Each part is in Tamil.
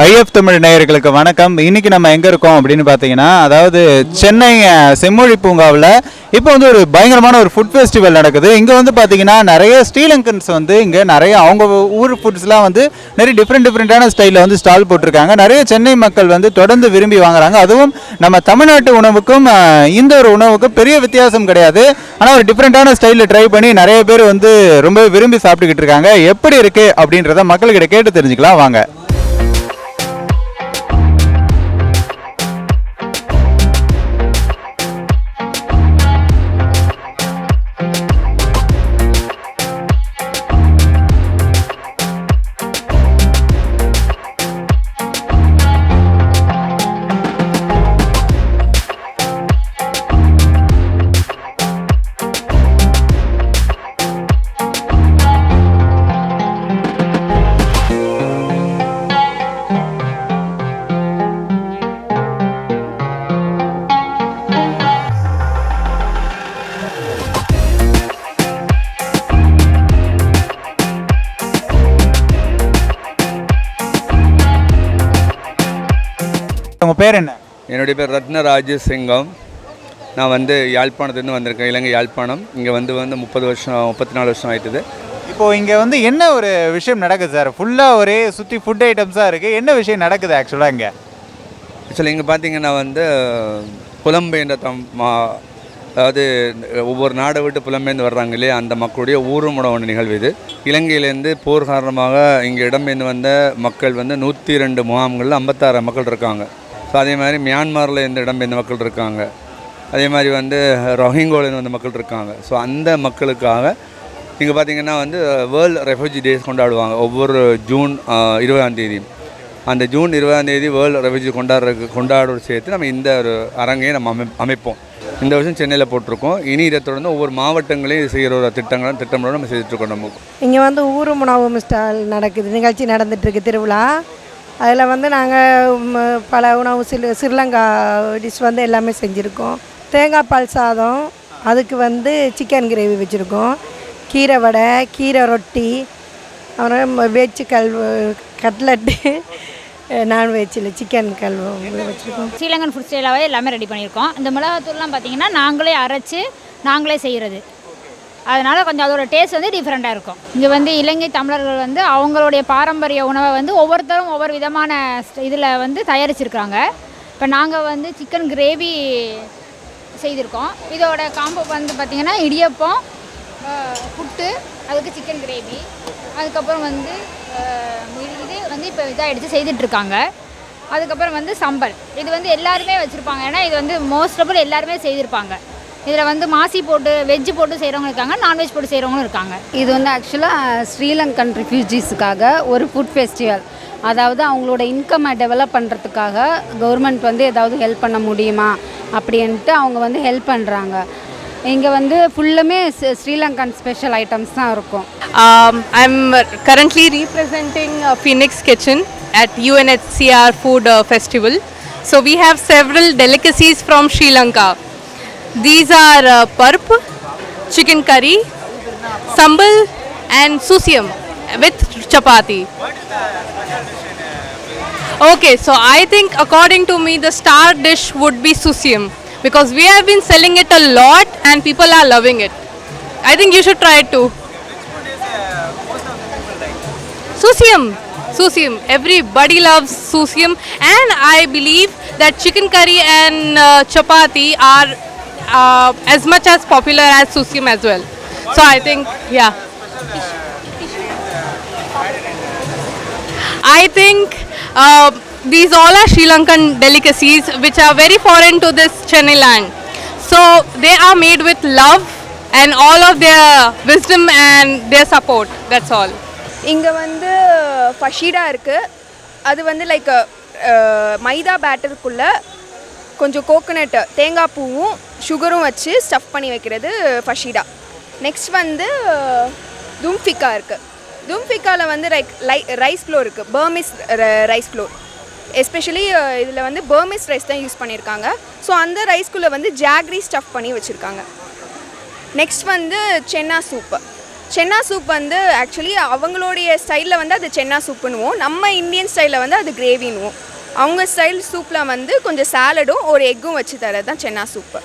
ஐஎஃப் தமிழ் நேயர்களுக்கு வணக்கம். இன்னைக்கு நம்ம எங்க இருக்கோம் அப்படின்னு பார்த்தீங்கன்னா அதாவது சென்னை செம்மொழி பூங்காவில் இப்போ வந்து ஒரு பயங்கரமான ஒரு ஃபுட் ஃபெஸ்டிவல் நடக்குது. இங்கே வந்து பார்த்தீங்கன்னா நிறைய ஸ்ரீலங்கன்ஸ் வந்து இங்கே நிறைய அவங்க ஊர் ஃபுட்ஸ்லாம் வந்து நிறைய டிஃப்ரெண்ட் டிஃப்ரெண்ட்டான ஸ்டைலில் வந்து ஸ்டால் போட்டிருக்காங்க. நிறைய சென்னை மக்கள் வந்து தொடர்ந்து விரும்பி வாங்குறாங்க. அதுவும் நம்ம தமிழ்நாட்டு உணவுக்கும் இந்த ஒரு உணவுக்கும் பெரிய வித்தியாசம் கிடையாது. ஆனால் ஒரு டிஃப்ரெண்ட்டான ஸ்டைலில் ட்ரை பண்ணி நிறைய பேர் வந்து ரொம்ப விரும்பி சாப்பிட்டுக்கிட்டு இருக்காங்க. எப்படி இருக்குது அப்படின்றத மக்கள்கிட்ட கேட்டு தெரிஞ்சுக்கலாம். வாங்க. பேர் என்ன? என்னுடைய பேர் ரத்னராஜ சிங்கம் நான் வந்து யாழ்ப்பாணத்துலேருந்து வந்திருக்கேன் இலங்கை யாழ்ப்பாணம். இங்கே வந்து வந்து முப்பது வருஷம் முப்பத்தி நாலு வருஷம் ஆயிட்டுது. இப்போ இங்க வந்து என்ன ஒரு விஷயம் நடக்குது சார்? ஃபுல்லா ஒரே சுத்தி ஃபுட் ஐட்டம்ஸா இருக்கு. என்ன விஷயம் நடக்குது ஆக்சுவலா இங்க? ஆக்சுவலி இங்கே பார்த்தீங்கன்னா வந்து புலம்பெயர்ந்த தம் மா அதாவது ஒவ்வொரு நாடை விட்டு புலம்பெயர்ந்து வர்றாங்க இல்லையா? அந்த மக்களுடைய ஊரும் உணவு நிகழ்வு இது. இலங்கையிலேருந்து போர் காரணமாக இங்கே இடம்பெயர்ந்து வந்த மக்கள் வந்து நூற்றி ரெண்டு முகாம்களில் ஐம்பத்தாறு மக்கள் இருக்காங்க. ஸோ அதே மாதிரி மியான்மரில் இருந்து இடம்பெயர்ந்த மக்கள் இருக்காங்க? அதே மாதிரி வந்து ரோஹிங்கோலேருந்து வந்த மக்கள் இருக்காங்க? ஸோ அந்த மக்களுக்காக இங்கே பார்த்தீங்கன்னா வந்து வேர்ல்டு ரெஃப்யூஜி டேஸ் கொண்டாடுவாங்க. ஒவ்வொரு ஜூன் இருபதாம் தேதி. அந்த ஜூன் இருபதாம் தேதி வேர்ல்டு ரெஃப்யூஜி கொண்டாடுறதுக்கு கொண்டாடுறது சேர்த்து நம்ம இந்த ஒரு அரங்கையை நம்ம அமை அமைப்போம். இந்த வருஷம் சென்னையில் போட்டிருக்கோம். இனி இதை தொடர்ந்து ஒவ்வொரு மாவட்டங்களையும் செய்கிற ஒரு திட்டங்களும் திட்டங்களோட நம்ம செய்துட்ருக்கோம் நம்ம. இங்கே வந்து ஊரும் உணவு ஸ்டால் நடக்குது. நிகழ்ச்சி நடந்துட்டுருக்கு திருவிழா. அதில் வந்து நாங்கள் பல உணவு சிறு ஸ்ரீலங்கா டிஷ் வந்து எல்லாமே செஞ்சுருக்கோம். தேங்காய் பால் சாதம் அதுக்கு வந்து சிக்கன் கிரேவி வச்சுருக்கோம். கீரை வடை கீரை ரொட்டி அப்புறம் வெஜ்ஜு கல்வு கட்லட்டு நான்வெஜ்ஜில் சிக்கன் கல்வு வச்சுருக்கோம். ஸ்ரீலங்கன் ஃபுட் ஸ்டைலாகவே எல்லாமே ரெடி பண்ணியிருக்கோம். இந்த மிளகாத்தூள்லாம் பார்த்தீங்கன்னா நாங்களே அரைச்சி நாங்களே செய்கிறது. அதனால் கொஞ்சம் அதோட டேஸ்ட் வந்து டிஃப்ரெண்ட்டாக இருக்கும். இங்கே வந்து இலங்கை தமிழர்கள் வந்து அவங்களுடைய பாரம்பரிய உணவை வந்து ஒவ்வொருத்தரும் ஒவ்வொரு விதமான இதில் வந்து தயாரிச்சிருக்கிறாங்க. இப்போ நாங்கள் வந்து சிக்கன் கிரேவி செய்திருக்கோம். இதோட காம்போ வந்து பார்த்திங்கன்னா இடியப்பம் புட்டு அதுக்கு சிக்கன் கிரேவி அதுக்கப்புறம் வந்து இது வந்து இப்போ இதாக எடுத்து செய்துட்ருக்காங்க. அதுக்கப்புறம் வந்து சம்பல். இது வந்து எல்லாருமே வச்சுருப்பாங்க. ஏன்னா இது வந்து மோஸ்டபுள் எல்லாருமே செய்திருப்பாங்க. இதில் வந்து மாசி போட்டு வெஜ்ஜு போட்டு செய்கிறவங்க இருக்காங்க நான்வெஜ் போட்டு செய்கிறவங்களும் இருக்காங்க இது வந்து ஆக்சுவலாக ஸ்ரீலங்கன் ரெஃப்யூஜிஸுக்காக ஒரு ஃபுட் ஃபெஸ்டிவல் அதாவது அவங்களோட இன்கம்மை டெவலப் பண்ணுறதுக்காக கவர்மெண்ட் வந்து ஏதாவது ஹெல்ப் பண்ண முடியுமா அப்படின்ட்டு அவங்க வந்து ஹெல்ப் பண்ணுறாங்க இங்கே வந்து ஃபுல்லுமே ஸ்- ஸ்ரீலங்கன் ஸ்பெஷல் ஐட்டம்ஸ் தான் இருக்கும் I'm currently representing uh, Phoenix Kitchen at UNHCR Food uh, Festival. So we have several delicacies from Sri Lanka. These are uh, parp, chicken curry, sambal, and susiam with chapati. Okay, so I think according to me, the star dish would be susiam because we have been selling it a lot and people are loving it. I think you should try it too. Susium. Susium. Everybody loves susium, and I believe that chicken curry and uh, chapati are uh, as much as popular as Susim as well. So I think, yeah. I think uh, these all are Sri Lankan delicacies which are very foreign to this Chennai land. So they are made with love and all of their wisdom and their support. That's all. இங்கே வந்து ஃபஷீடா இருக்குது அது வந்து லைக் மைதா பேட்டருக்குள்ளே கொஞ்சம் கோகோனட் தேங்காய் பூவும் சுகரும் வச்சு ஸ்டஃப் பண்ணி வைக்கிறது ஃபஷீடா நெக்ஸ்ட் வந்து தும்ஃபிக்கா இருக்குது தும்ஃபிக்காவில் வந்து ரைக் லை ரைஸ் ஃப்ளோர் இருக்குது பர்மிஸ் ரைஸ் ஃப்ளோர் எஸ்பெஷலி இதில் வந்து பர்மிஸ் ரைஸ் தான் யூஸ் பண்ணியிருக்காங்க ஸோ அந்த ரைஸ்குள்ளே வந்து ஜாக்ரி ஸ்டஃப் பண்ணி வச்சுருக்காங்க. நெக்ஸ்ட் வந்து சென்னா சூப்பு சென்னா சூப் வந்து ஆக்சுவலி அவங்களுடைய ஸ்டைலில் வந்து அது சென்னா சூப்புன்னுவோம் நம்ம இந்தியன் ஸ்டைலில் வந்து அது கிரேவின்னுவோம் அவங்க ஸ்டைல் சூப்பில் வந்து கொஞ்சம் சாலடும் ஒரு எக்கும் வச்சு தரது தான் சென்னா சூப்பு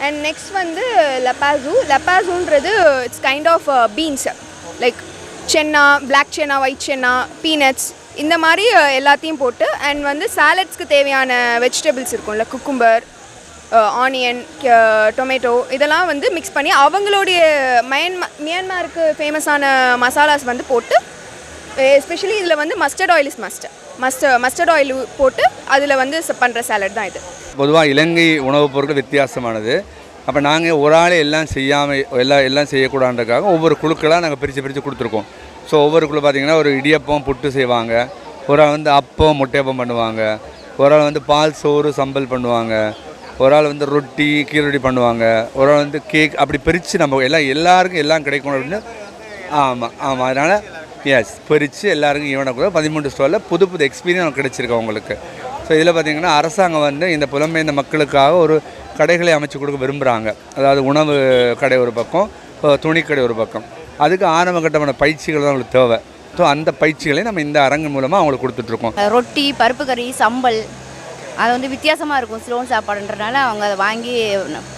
அண்ட் நெக்ஸ்ட் வந்து லப்பாசு லப்பாசுன்றது it's kind of beans like chana black chana white chana peanuts இந்த மாதிரி uh, எல்லாத்தையும் போட்டு அண்ட் வந்து சாலட்ஸ்க்கு தேவையான வெஜிடபிள்ஸ் இருக்கும்ல குக்கும்பர் ஆனியன் டொமேட்டோ இதெல்லாம் வந்து மிக்ஸ் பண்ணி அவங்களுடைய மயன்மா மியான்மாருக்கு ஃபேமஸான மசாலாஸ் வந்து போட்டு எஸ்பெஷலி இதில் வந்து mustard oil is mustard mustard mustard oil போட்டு அதில் வந்து பண்ணுற சேலட் தான் இது. பொதுவாக இலங்கை உணவுப் பொருட்கள் வித்தியாசமானது. அப்போ நாங்கள் ஒரு ஆளே எல்லாம் செய்யாமல் எல்லாம் எல்லாம் செய்யக்கூடாதுக்காக ஒவ்வொரு குழுக்களாக நாங்கள் பிரித்து பிரித்து கொடுத்துருக்கோம். ஸோ ஒவ்வொரு குழு பார்த்திங்கன்னா ஒரு இடியப்பம் புட்டு செய்வாங்க. ஒரு ஆள் வந்து அப்பம் முட்டையப்பம் பண்ணுவாங்க. ஒரு ஆள் வந்து பால் சோறு சம்பல் பண்ணுவாங்க. ஒரு ஆள் வந்து ரொட்டி கீரொட்டி பண்ணுவாங்க. ஒரு ஆள் வந்து கேக் அப்படி பிரித்து நம்ம எல்லாம் எல்லாருக்கும் எல்லாம் கிடைக்கணும் அப்படின்னு ஆமாம் ஆமாம் அதனால் எஸ் பிரித்து எல்லாருக்கும் ஈவனாக கூட பதிமூன்று ஸ்டாலில் புது புது எக்ஸ்பீரியன்ஸ் கிடைச்சிருக்கு அவங்களுக்கு. ஸோ இதில் பார்த்திங்கன்னா அரசாங்கம் வந்து இந்த புலம்பெயர்ந்த மக்களுக்காக ஒரு கடைகளை அமைச்சு கொடுக்க விரும்புகிறாங்க அதாவது உணவு கடை ஒரு பக்கம் துணிக்கடை ஒரு பக்கம். அதுக்கு ஆரம்ப கட்டமான பயிற்சிகள் தான் அவங்களுக்கு தேவை. ஸோ அந்த பயிற்சிகளை நம்ம இந்த அரங்கு மூலமாக அவங்களுக்கு கொடுத்துட்ருக்கோம் ரொட்டி பருப்பு கறி சம்பல் அது வந்து வித்தியாசமாக இருக்கும் ஸ்லோன் சாப்பாடுன்றனால அவங்க அதை வாங்கி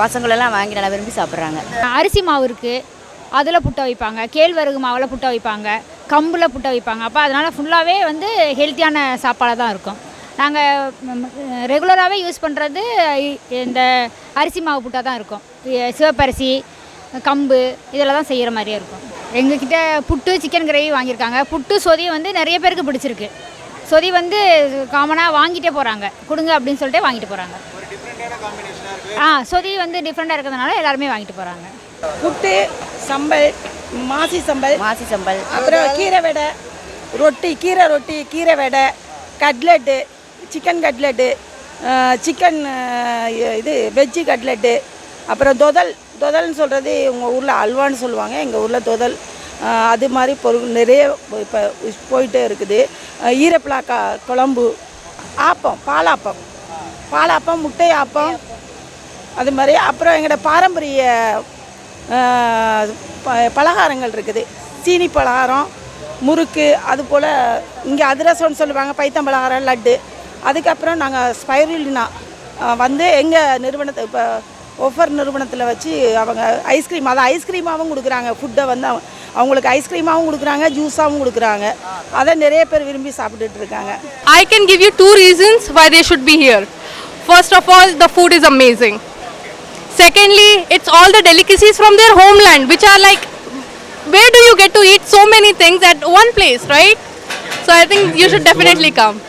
பசங்களெல்லாம் வாங்கி நல்லா விரும்பி சாப்பிட்றாங்க. அரிசி மாவு இருக்குது அதில் புட்டை வைப்பாங்க கேழ்வரகு மாவில் புட்டை வைப்பாங்க. கம்பில் புட்டை வைப்பாங்க. அப்போ அதனால் ஃபுல்லாகவே வந்து ஹெல்த்தியான சாப்பாடாக தான் இருக்கும் நாங்கள் ரெகுலராகவே யூஸ் பண்ணுறது இந்த அரிசி மாவு புட்டா தான் இருக்கும். சிவப்பரிசி கம்பு இதில் தான் செய்கிற மாதிரியே இருக்கும். எங்ககிட்ட புட்டு சிக்கன் கிரேவி வாங்கியிருக்காங்க. புட்டு சொதி வந்து நிறைய பேருக்கு பிடிச்சிருக்கு. சொதி வந்து காமனாக வாங்கிட்டே போகிறாங்க கொடுங்க அப்படின்னு சொல்லிட்டு வாங்கிட்டு போகிறாங்க ஆ சொதி வந்து டிஃப்ரெண்ட்டாக இருக்கிறதுனால எல்லாருமே வாங்கிட்டு போகிறாங்க புட்டு சம்பல் மாசி சம்பல். மாசி சம்பல். அப்புறம் கீரை வடை. ரொட்டி கீரை ரொட்டி கீரை vada cutlet chicken cutlet chicken இது வெஜ்ஜு கட்லெட்டு. அப்புறம் தொதல் தொதல்னு சொல்கிறது உங்கள் ஊரில் அல்வான்னு சொல்லுவாங்க. எங்கள் ஊரில் தொதல் அது மாதிரி பொருள் நிறைய இப்போ போயிட்டே இருக்குது. ஈரப்பிளாக்கா குழம்பு ஆப்பம் பாலாப்பம். பாலாப்பம் முட்டை ஆப்பம் அது மாதிரி. அப்புறம் எங்களோட பாரம்பரிய பலகாரங்கள் இருக்குது. சீனி பலகாரம் முறுக்கு அது போல் இங்கே அதிரசம்னு சொல்லுவாங்க பைத்தம் பலகாரம் லட்டு. அதுக்கப்புறம் நாங்கள் ஸ்பைருலினா வந்து எங்கள் நிறுவனத்தை இப்போ ஒஃபர் நிறுவனத்தில் வச்சு அவங்க ஐஸ்கிரீம் அதை ஐஸ்கிரீமாகவும் கொடுக்குறாங்க. ஃபுட்டை வந்து அவங்க- அவங்களுக்கு ஐஸ்கிரீமாகவும் கொடுக்குறாங்க ஜூஸாகவும் கொடுக்குறாங்க. அதை நிறைய பேர் விரும்பி சாப்பிட்டுட்டு இருக்காங்க. I can give you two reasons why they should be here first of all the food is amazing Secondly, it's all the delicacies from their homeland, which are like, where do you get to eat so many things at one place, right? So I think you should definitely come.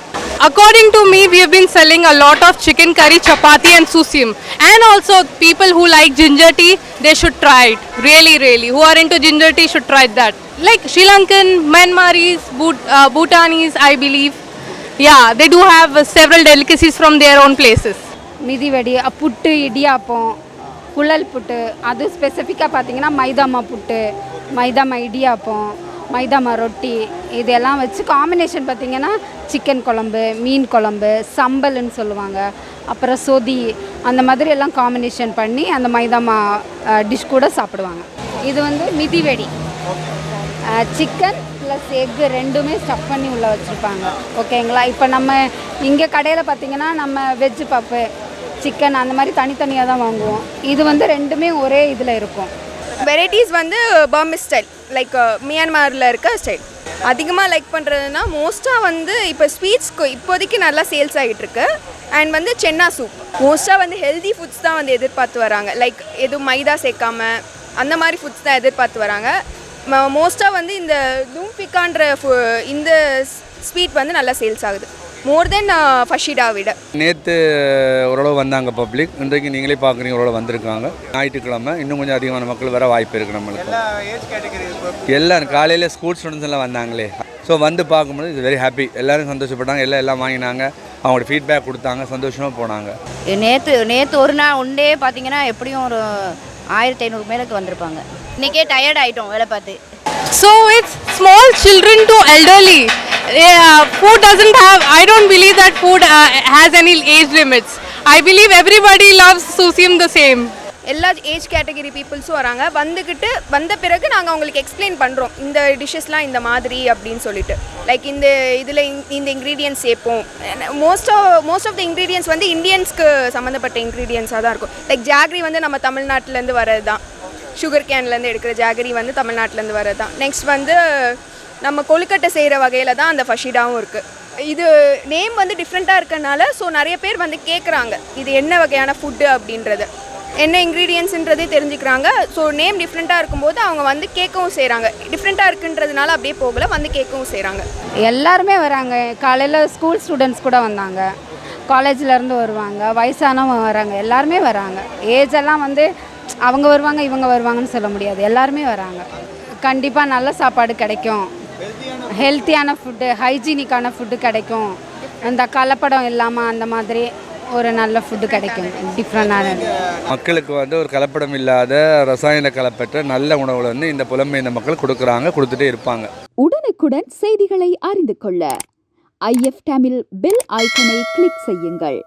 According to me, we have been selling a lot of chicken curry, chapati, and susim. And also, people who like ginger tea, they should try it. Really, really. Who are into ginger tea should try that. Like Sri Lankan, Myanmaris, Bhut- uh, Bhutanese, I believe. Yeah, they do have uh, several delicacies from their own places. மிதிவடி அ, புட்டு இடியாப்பம் குழல் புட்டு. அது ஸ்பெசிஃபிக்காக பார்த்தீங்கன்னா மைதாமா புட்டு மைதாமா இடியாப்பம் மைதாமா ரொட்டி இதெல்லாம் வச்சு காம்பினேஷன் பார்த்தீங்கன்னா சிக்கன் குழம்பு மீன் குழம்பு சம்பல்னு சொல்லுவாங்க. அப்புறம் சொதி அந்த மாதிரி எல்லாம் காம்பினேஷன் பண்ணி அந்த மைதாமா டிஷ் கூட சாப்பிடுவாங்க. இது வந்து மிதிவெடி சிக்கன் ப்ளஸ் எக்கு ரெண்டுமே ஸ்டஃப் பண்ணி உள்ளே வச்சுருப்பாங்க. ஓகேங்களா இப்போ நம்ம இங்கே கடையில் பார்த்தீங்கன்னா நம்ம வெஜ்ஜு பப்பு சிக்கன் அந்த மாதிரி தனித்தனியாக தான் வாங்குவோம். இது வந்து ரெண்டுமே ஒரே இதில் இருக்கும். வெரைட்டிஸ் வந்து பர்மிஸ் ஸ்டைல் லைக் மியான்மரில் இருக்க ஸ்டைல் அதிகமாக லைக் பண்ணுறதுனா மோஸ்ட்டாக வந்து இப்போ ஸ்வீட்ஸ்க்கு இப்போதைக்கு நல்லா சேல்ஸ் ஆகிட்டுருக்கு அண்ட் வந்து சென்னா சூப் மோஸ்ட்டாக வந்து ஹெல்தி ஃபுட்ஸ் தான் வந்து எதிர்பார்த்து வராங்க. லைக் எதுவும் மைதா சேர்க்காம அந்த மாதிரி ஃபுட்ஸ் தான் எதிர்பார்த்து வராங்க. மோஸ்ட்டாக வந்து இந்த தூம்பிக்கான்ற ஃபு- இந்த ஸ்வீட் வந்து நல்லா சேல்ஸ் ஆகுது. மோர் தென் ஃபஷிடா விட நேற்று ஓரளவு வந்தாங்க பப்ளிக் இன்றைக்கு நீங்களே பார்க்குறீங்க ஓரளவு வந்திருக்காங்க. ஞாயிற்றுக்கிழமை இன்னும் கொஞ்சம் அதிகமான மக்கள் வர வாய்ப்பு இருக்குது நம்மளுக்கு. எல்லாரும் காலையில் ஸ்கூல் ஸ்டூடெண்ட்ஸ் எல்லாம் வந்தாங்களே. ஸோ வந்து பார்க்கும்போது இது வெரி ஹாப்பி எல்லாரும் சந்தோஷப்பட்டாங்க எல்லாம் எல்லாம் வாங்கினாங்க. அவங்களோட ஃபீட்பேக் கொடுத்தாங்க சந்தோஷமாக போனாங்க. நேற்று நேற்று ஒரு நாள் ஒன் டே பார்த்தீங்கன்னா எப்படியும் ஒரு ஆயிரத்தி ஐநூறு மேலுக்கு வந்திருப்பாங்க. இன்றைக்கே டயர்ட் ஆகிட்டோம் வேலை பார்த்து. So it's small children to elderly. Yeah, food doesn't have. I don't believe that food uh, has any age limits. I believe everybody loves susim the same. எல்லா ஏஜ் கேட்டகரி பீப்புள்ஸும் வராங்க வந்துக்கிட்டு வந்த பிறகு நாங்கள் அவங்களுக்கு எக்ஸ்பிளைன் பண்ணுறோம் இந்த டிஷ்ஷஸ்லாம் இந்த மாதிரி அப்படின்னு சொல்லிட்டு லைக் இந்த இதில் இந்த இன்க்ரீடியன்ஸ் சேர்ப்போம் most of most of the ingredients வந்து இந்தியன்ஸ்க்கு சம்மந்தப்பட்ட இன்க்ரீடியன்ஸாக தான் இருக்கும் லைக் ஜாகரி வந்து நம்ம தமிழ்நாட்டிலேருந்து வர்றது தான் சுகர் கேன்லேருந்து எடுக்கிற ஜாகரி வந்து தமிழ்நாட்டிலேருந்து வர்றது தான் நெக்ஸ்ட் வந்து நம்ம கொழுக்கட்டை செய்கிற வகையில் தான் அந்த ஃபஷிடாவும் இருக்குது இது நேம் வந்து டிஃப்ரெண்ட்டாக இருக்கனால ஸோ நிறைய பேர் வந்து கேட்குறாங்க இது என்ன வகையான ஃபுட்டு அப்படின்றது. என்ன இன்க்ரீடியன்ஸுன்றதே தெரிஞ்சுக்கிறாங்க. ஸோ நேம் டிஃப்ரெண்ட்டாக இருக்கும்போது அவங்க வந்து கேட்கவும் செய்கிறாங்க டிஃப்ரெண்ட்டாக இருக்குன்றதுனால அப்படியே போகல வந்து கேட்கவும் செய்கிறாங்க எல்லாருமே வராங்க. காலையில் ஸ்கூல் ஸ்டூடெண்ட்ஸ் கூட வந்தாங்க. காலேஜிலேருந்து வருவாங்க. வயசானவங்க வராங்க. எல்லாருமே வராங்க. ஏஜ் எல்லாம் வந்து அவங்க வருவாங்க இவங்க வருவாங்கன்னு சொல்ல முடியாது. எல்லாருமே வராங்க. கண்டிப்பாக நல்ல சாப்பாடு கிடைக்கும். ஹெல்த்தியான ஃபுட்டு ஹைஜீனிக்கான ஃபுட்டு கிடைக்கும். அந்த கலப்படம் இல்லாமல் அந்த மாதிரி ஒரு நல்ல ஃபுட்டு கிடைக்கும். டிஃப்ரெண்டான மக்களுக்கு வந்து ஒரு கலப்படம் இல்லாத ரசாயன கலப்பற்ற நல்ல உணவுகளை வந்து இந்த புலம்பெயர்ந்த மக்கள் கொடுக்குறாங்க கொடுத்துட்டே இருப்பாங்க. உடனுக்குடன் செய்திகளை அறிந்து கொள்ள ஐஎஃப் தமிழ் பெல் ஐக்கனை கிளிக் செய்யுங்கள்.